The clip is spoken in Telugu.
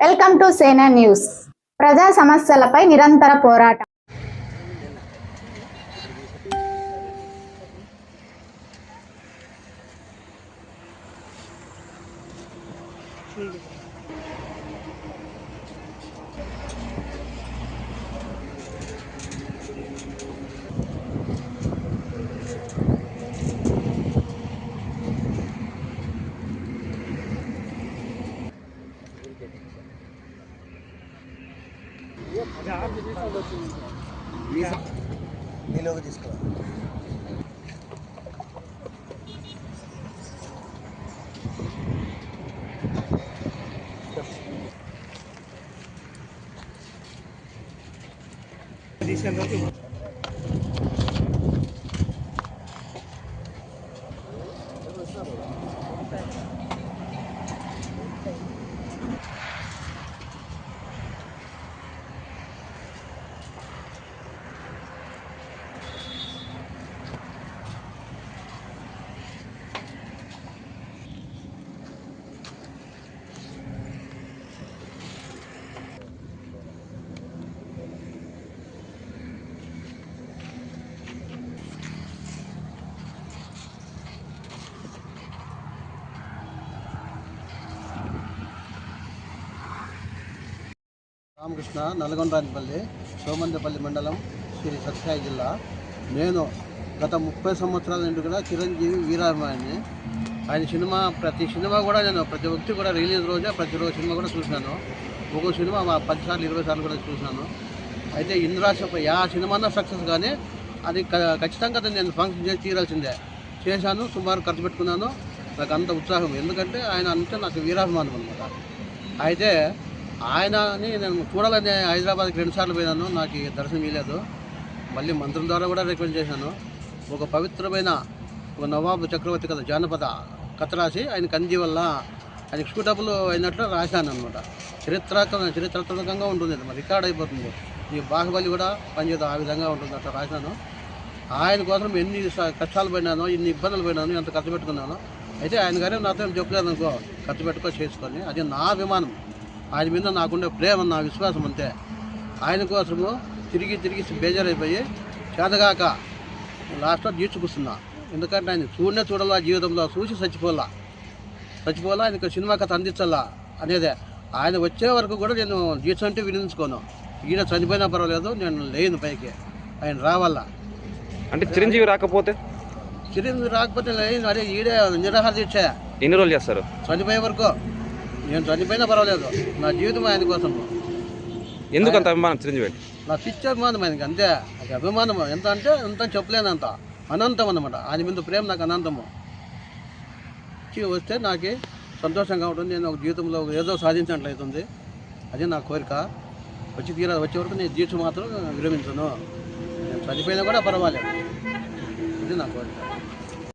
వెల్కమ్ టు సేనా న్యూస్. ప్రజా సమస్యలపై నిరంతర పోరాటం. నీలోకి తీసుకో రామకృష్ణ నల్గొండరాజపల్లి సోమందపల్లి మండలం శ్రీ సత్యసాయి జిల్లా. నేను గత ముప్పై సంవత్సరాల నుండి కూడా చిరంజీవి వీరాభిమాని ఆయన సినిమా ప్రతి సినిమా కూడా నేను ప్రతి వ్యక్తి కూడా రిలీజ్ రోజే ప్రతిరోజు సినిమా కూడా చూశాను. ఒక్కో సినిమా మా పది సార్లు ఇరవై సార్లు కూడా చూశాను. అయితే ఇంద్రాశ యా సినిమా సక్సెస్ కానీ అది ఖచ్చితంగా నేను ఫంక్షన్ చేసి తీరాల్సిందే. చేశాను సుమారు ఖర్చు పెట్టుకున్నాను. నాకు అంత ఉత్సాహం. ఎందుకంటే ఆయన అంటే నాకు వీరాభిమానం అనమాట అయితే ఆయనని నేను చూడాలని హైదరాబాద్కి రెండుసార్లు పోయినాను. నాకు ఈ దర్శనం ఇవ్వలేదు మళ్ళీ మంత్రుల ద్వారా కూడా రికమెండ్ చేశాను. ఒక పవిత్రమైన ఒక నవాబు చక్రవర్తి కథ జానపద కథ రాసి ఆయనకు అంది వల్ల ఆయనకు సూటబుల్ అయినట్లు రాశాను అనమాట చరిత్రాత్మక చరిత్రాత్మకంగా ఉంటుంది అది. మరి రికార్డ్ అయిపోతుంది. ఈ బాహుబలి కూడా పనిచేత ఆ విధంగా ఉంటుంది అట్లా రాశాను. ఆయన కోసం ఎన్ని కష్టాలు పడినానో ఎన్ని ఇబ్బందులు పడినానో ఎంత ఖర్చు పెట్టుకున్నానో అయితే ఆయన గారే నాతో ఏం చెప్పలేదు అనుకో ఖర్చు పెట్టుకో చేసుకొని. అది నా అభిమానం. ఆయన మీద నాకుండే ప్రేమ నా విశ్వాసం అంతే. ఆయన కోసము తిరిగి తిరిగి బేజారైపోయి చేతగాక లాస్ట్లో జీర్చుకుస్తున్నా ఎందుకంటే ఆయన చూడనే చూడాలా జీవితంలో చూసి చచ్చిపోలా. చచ్చిపోలా ఆయనకు సినిమా కథ అందించాలా అనేదే. ఆయన వచ్చే వరకు కూడా నేను జీర్చంటే వినించుకోను. ఈయన చనిపోయినా పర్వాలేదు నేను లేను పైకి. ఆయన రావాలా? అంటే చిరంజీవి రాకపోతే? చిరంజీవి రాకపోతే లేదు అదే ఈడే నిరాహార దీక్ష. ఎన్ని రోజులు చేస్తారు? చనిపోయే వరకు. నేను చనిపోయినా పర్వాలేదు. నా జీవితం ఆయన కోసం ఎందుకు అంత అభిమానం చిరంజీవి? నా పిచ్చి అభిమానం ఆయనకి అంతే. అది అభిమానం ఎంత అంటే ఎంత చెప్పలేనంత అనంతం అన్నమాట. ఆయన మీద ప్రేమ నాకు అనంతము. వచ్చి వస్తే నాకు సంతోషంగా ఉంటుంది. నేను ఒక జీవితంలో ఏదో సాధించినట్లయితుంది. అది నా కోరిక. వచ్చి తీరా వచ్చే వరకు నేను దీక్ష మాత్రం విరమించను. నేను చనిపోయినా కూడా పర్వాలేదు. ఇది నా కోరిక.